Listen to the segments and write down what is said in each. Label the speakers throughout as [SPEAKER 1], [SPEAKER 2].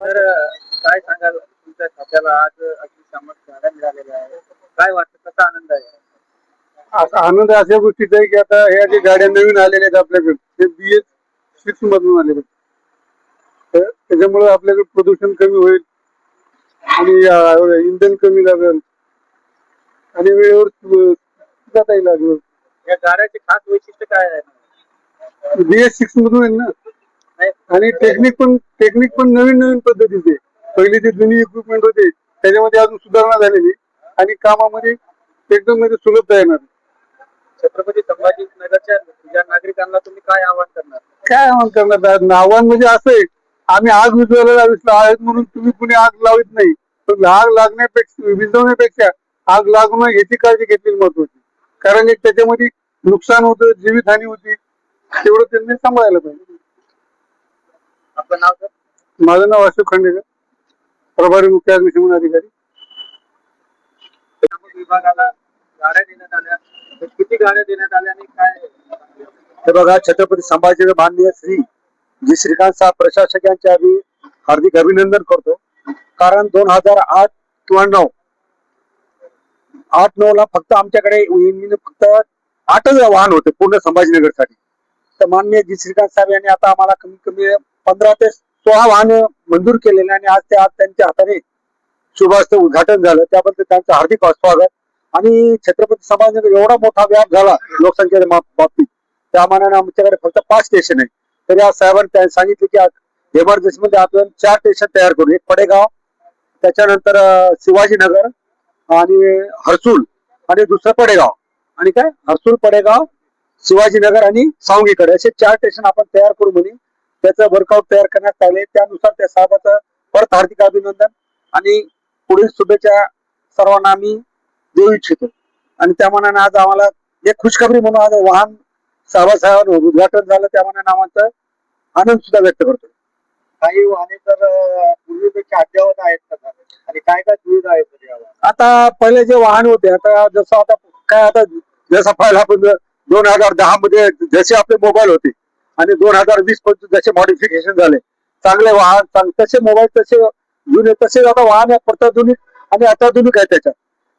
[SPEAKER 1] तर काय सांगाल? तुमच्या खात्याला आज अग्निशामक गाड्या मिळालेल्या आहे. काय वाटतं? कसा आनंद आहे?
[SPEAKER 2] असा आनंद अशा गोष्टीचा आहे की आता ह्या जे गाड्या नवीन आलेल्या आहेत आपल्याकडे ते बी एस सिक्स मधून आलेले आहेत. तर त्याच्यामुळे आपल्याकडे प्रदूषण कमी होईल आणि अं, इंधन कमी लागेल आणि वेळेवर जाताही लागेल.
[SPEAKER 1] या गाड्याचे खास वैशिष्ट्य काय आहे?
[SPEAKER 2] बी एस सिक्स मधून आहे ना आणि टेक्निक पण टेक्निक पण नवीन नवीन पद्धतीचे. पहिले जे जुनी इक्विपमेंट होते त्याच्यामध्ये अजून सुधारणा झालेली. आणि कामामध्ये एकदम म्हणजे सुलभता येणार.
[SPEAKER 1] छत्रपती संभाजी नगरच्या नागरिकांना तुम्ही काय आवाहन करणार?
[SPEAKER 2] काय आव्हान करणार? आव्हान म्हणजे असं आहे आम्ही आग विझवायला लावित आहेत म्हणून तुम्ही कुणी आग लावित नाही. पण आग लागण्यापेक्षा विझवण्यापेक्षा आग लागू नये याची काळजी घेतलेली महत्वाची. कारण एक त्याच्यामध्ये नुकसान होतं जीवितहानी होती. तेवढं त्यांनी सांभाळायला पाहिजे.
[SPEAKER 1] आपलं नाव सर?
[SPEAKER 2] माझं नाव अशोक खांडेकर प्रभारी मुख्य अग्निशमन अधिकारी.
[SPEAKER 1] विभागाला गाड्या देण्यात आल्या. तर किती गाड्या देण्यात आल्या आणि काय?
[SPEAKER 3] हे बघा छत्रपती संभाजी माननीय श्री जी श्रीकांत साहेब प्रशासक यांचे आम्ही हार्दिक अभिनंदन करतो. कारण दोन हजार आठ किंवा नऊ आठ नऊ ला फक्त आमच्याकडे फक्त आठच वाहन होते पूर्ण संभाजीनगरसाठी. तर माननीय जी श्रीकांत साहेब यांनी आता आम्हाला कमीत कमी पंधरा ते सोळा वाहन मंजूर केलेले आणि आज ते आज त्यांच्या हाताने शुभास्थ उद्घाटन झालं. त्याबद्दल त्यांचं हार्दिक स्वागत. आणि छत्रपती संभाजीनगर एवढा मोठा व्याप झाला लोकसंख्येच्या बाबतीत. त्या मानाने आमच्याकडे फक्त पाच स्टेशन आहे तरी आज साहेबांनी सांगितले की इमर्जन्सी मध्ये आपण चार स्टेशन तयार करू. एक पडेगाव त्याच्यानंतर शिवाजीनगर आणि हर्सूल आणि दुसरं पडेगाव. आणि काय? हर्सूल पडेगाव शिवाजीनगर आणि सावंगीकडे. असे चार स्टेशन आपण तयार करू म्हणे त्याचं वर्कआउट तयार करण्यात आले त्यानुसार त्या साहेबाचं परत हार्दिक अभिनंदन आणि पुढील शुभेच्छा सर्वांना आम्ही देऊ इच्छितो आणि त्या मनाने आज आम्हाला एक खुशखबरी म्हणून आज वाहन साहेबासाहेबांवर उद्घाटन झालं त्या मनाने आम्हाला आनंद सुद्धा व्यक्त करतो
[SPEAKER 1] काही वाहने तर पूर्वीपेक्षा अद्यावत आहेत? आणि काय काय सुविधा आहेत?
[SPEAKER 3] आता पहिले जे वाहन होते आता जसं आता काय आता जसं पाहिलं आपण दोन हजार दहा मध्ये जसे आपले मोबाईल होते आणि दोन हजार वीस पंचवीस जसे मॉडिफिकेशन झाले चांगले वाहन चांग- तसे मोबाईल तसे जुने तसेच आता वाहन प्रत्याधुनिक आणि अत्याधुनिक आहे त्याच्यात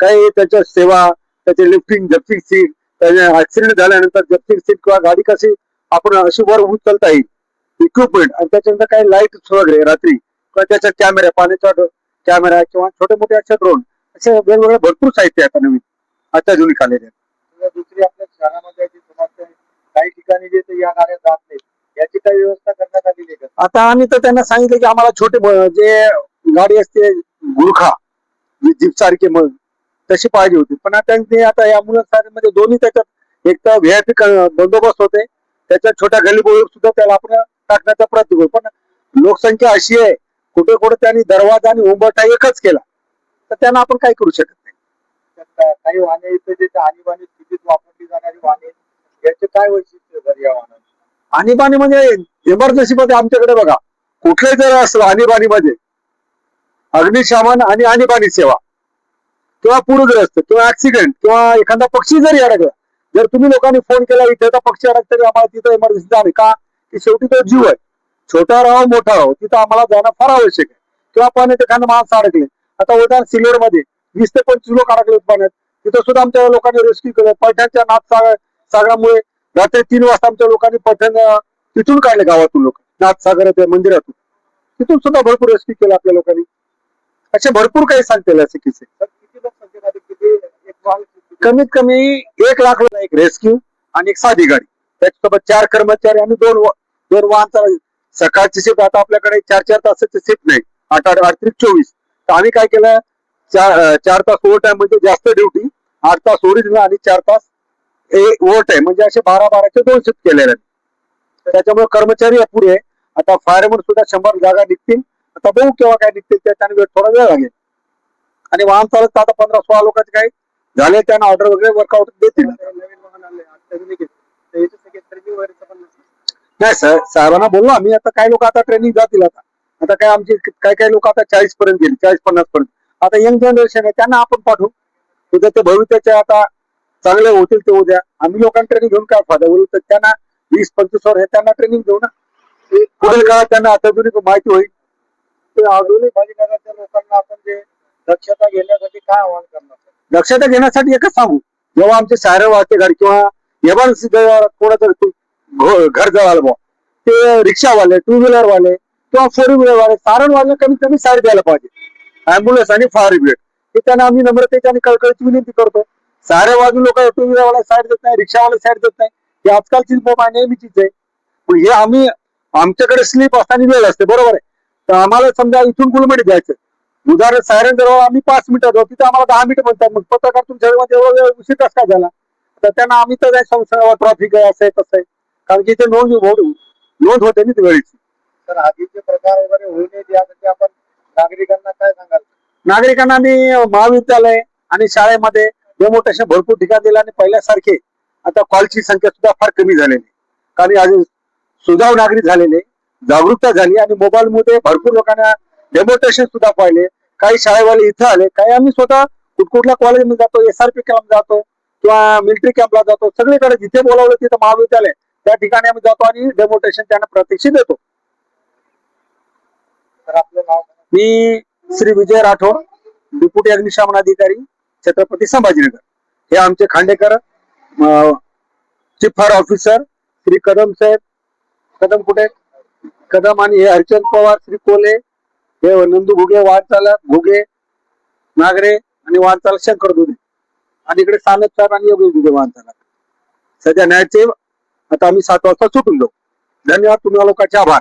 [SPEAKER 3] काही त्याच्या सेवा त्याचे लिफ्टिंग जप्टिंग सीट त्याचे ऍक्सिडेंट झाल्यानंतर जप्टिंग सीट किंवा गाडी कशी आपण अशी वर होऊन चालता येईल इक्विपमेंट आणि त्याच्यानंतर काही लाइट वगैरे रात्री किंवा त्याच्यात कॅमेरा पाण्याचा कॅमेरा किंवा छोटे मोठे असे ड्रोन असे वेगवेगळे भरपूर साहित्य आहे आता नवीन अत्याधुनिक आलेले आहे.
[SPEAKER 1] दुसरी आपल्या शहरामध्ये जी काही ठिकाणी जे ते या गाड्या जात नाहीत याची काही व्यवस्था करण्यात आलेली आहे का?
[SPEAKER 3] आता आम्ही तर त्यांना सांगितलं की आम्हाला छोटे जे गाडी असते गुरखा जी जीप सारखी मग तशी पाहिजे होती. पण आता ते आता या मध्ये दोन्ही त्याच्यात एक तर व्हीआयपी बंदोबस्त होते त्याच्यात छोट्या गलीबोळीवर सुद्धा त्याला आपण टाकण्याचा प्रयत्न करू पण लोकसंख्या अशी आहे कुठे कुठे त्यांनी दरवाजा आणि उंबरठा एकच केला. तर त्यांना आपण काय करू शकत नाही.
[SPEAKER 1] काही वाहने इथं जे आणीबाणी स्थितीत वापरली जाणारी वाहने याचे काय वैशिष्ट्य आहे या
[SPEAKER 3] आणीबाणी म्हणजे इमर्जन्सी मध्ये आमच्याकडे बघा कुठले जर असलं आणीबाणीमध्ये अग्निशमन आणि आणीबाणी सेवा किंवा पूरग्रस्त किंवा ऍक्सिडेंट किंवा एखादा पक्षी जरी अडकला जर तुम्ही लोकांनी फोन केला इथे तर पक्षी अडक तरी आम्हाला तिथं इमर्जन्सी जाणे का? की शेवटी तो जीव आहे. छोटा राहो मोठा राहो तिथं आम्हाला जाणं फार आवश्यक आहे. किंवा पाण्यात एखादा माणसं अडकले. आता उदाहरण सिल्लोडमध्ये वीस ते पंचवीस लोक अडकले पाण्यात. तिथं सुद्धा आमच्या लोकांनी रेस्क्यू केलं. पैठ्यांच्या नाथ सागर सागरामुळे रात्री तीन वाजता आमच्या लोकांनी पठण तिथून काढले गावातून लोक. नाथ त्या मंदिरातून. तिथून सुद्धा भरपूर रेस्क्यू केला आपल्या लोकांनी. असे भरपूर काही सांगते असे किस्से. कमीत कमी एक लाख लोक एक रेस्क्यू आणि एक साधी गाडी. त्याच्यासोबत चार कर्मचारी आणि दोन दोन वाहन सकाळची शिफ्ट आता आपल्याकडे चार चार तासाची शिफ्ट नाही. आठ आठ आठ त्रिक चोवीस. तर आम्ही काय केलं चार चार तास ओव्हर टाइम म्हणजे जास्त ड्युटी आठ तास ओरिजिनल आणि चार तास वोट आहे. म्हणजे असे बारा बाराचे दोन शिफ्ट केलेले आहेत. त्याच्यामुळे कर्मचारी अपुरे आता फायरमन सुद्धा शंभर जागा निघतील. आता बघू केव्हा काय निघतील त्याच्याने वेळ थोडा वेळ लागेल. आणि वाहन चालत आता पंधरा सोळा लोकांचे काही झाले त्यांना ऑर्डर वगैरे वर्कआउट देतील. नाही सर साहेबांना बोललो आम्ही. आता काही लोक आता ट्रेनिंग जातील आता. आता काय आमचे काही काही लोक आता चाळीस पर्यंत गेले चाळीस पन्नास पर्यंत आता यंग जनरेशन आहे त्यांना आपण पाठवू. उद्या ते भविष्याचे आता चांगले होतील ते उद्या. आम्ही लोकांना ट्रेनिंग घेऊन काय फायदा? होईल तर त्यांना वीस पंचवीस वर हे त्यांना ट्रेनिंग देऊ ना. पुढील काळात त्यांना आधुनिक माहिती होईल.
[SPEAKER 1] ते आधुनिक बाजीनगरच्या लोकांना आपण जे दक्षता घेण्यासाठी काय आवाहन करणार?
[SPEAKER 3] दक्षता घेण्यासाठी एकच सांगू. जेव्हा आमचे सायरन वाजते गाडी किंवा एमर्जन्सी कोणाचं घर जळालं बुवा ते रिक्षावाले टू व्हीलर वाले किंवा फोर व्हीलर वाले सारण वाले कमीत कमी साईड द्यायला पाहिजे. अँब्युलन्स आणि फायर ब्रिगेड हे त्यांना आम्ही नम्रतेची आणि कळकळीची विनंती करतो. सारे बाजू लोक टू व्हीलर वाला साईड देत नाही रिक्षावाला साईड देत नाही. ही आजकालची नेहमीचीच आहे. पण हे आम्ही आमच्याकडे स्लीप असताना वेळ असते बरोबर आहे. तर आम्हाला समजा इथून गुलमडी जायचं उदाहरण सायरन जवळ आम्ही पाच मिनिटात जाऊ तिथे आम्हाला दहा मिनिटं म्हणतात. मग पत्रकार तुमच्या एवढा वेळ उशीर कसा झाला? तर त्यांना आम्ही तर संशय ट्रॉफिक आहे असं आहे तसं आहे. कारण की इथे नोंद नोंद होते ना ती वेळेची.
[SPEAKER 1] तर आगीचे प्रकार वगैरे होऊ नयेत यासाठी आपण नागरिकांना काय सांगाल?
[SPEAKER 3] नागरिकांना आम्ही महाविद्यालय आणि शाळेमध्ये डेमोटेशन भरपूर ठिकाण दिलं आणि पहिल्यासारखे आता कॉलची संख्या सुद्धा फार कमी झालेली. कारण आज सुजाव नागरिक झालेले जागरूकता झाली आणि मोबाईल मध्ये भरपूर लोकांना डेमोटेशन सुद्धा पाहिले काही शाळेवाले इथं आले काही आम्ही स्वतः कुठकुठल्या कॉलेजमध्ये जातो एसआरपी कॅम्प जातो किंवा मिलिटरी कॅम्पला जातो सगळीकडे जिथे बोलावलं तिथं महाविद्यालय त्या ठिकाणी आम्ही जातो आणि डेमोटेशन त्यांना प्रत्यक्ष देतो. मी श्री विजय राठोड डिप्युटी अग्निशमन अधिकारी छत्रपती संभाजीनगर. हे आमचे Khandekar chief fire officer Shri Kadam साहेब. कदम कुठे? कदम आणि हे हरिचंद पवार श्री कोले. हे नंदू घुगे वाहन चालक घुगे नागरे आणि वाहन चालक शंकर दुधे. आणि इकडे सानप साहेब आणि योगेश दुधे वाहन चालक सध्या न्यायचे आता आम्ही सात वाजता सुटून जाऊ. धन्यवाद तुम्हाला लोकांचे आभार.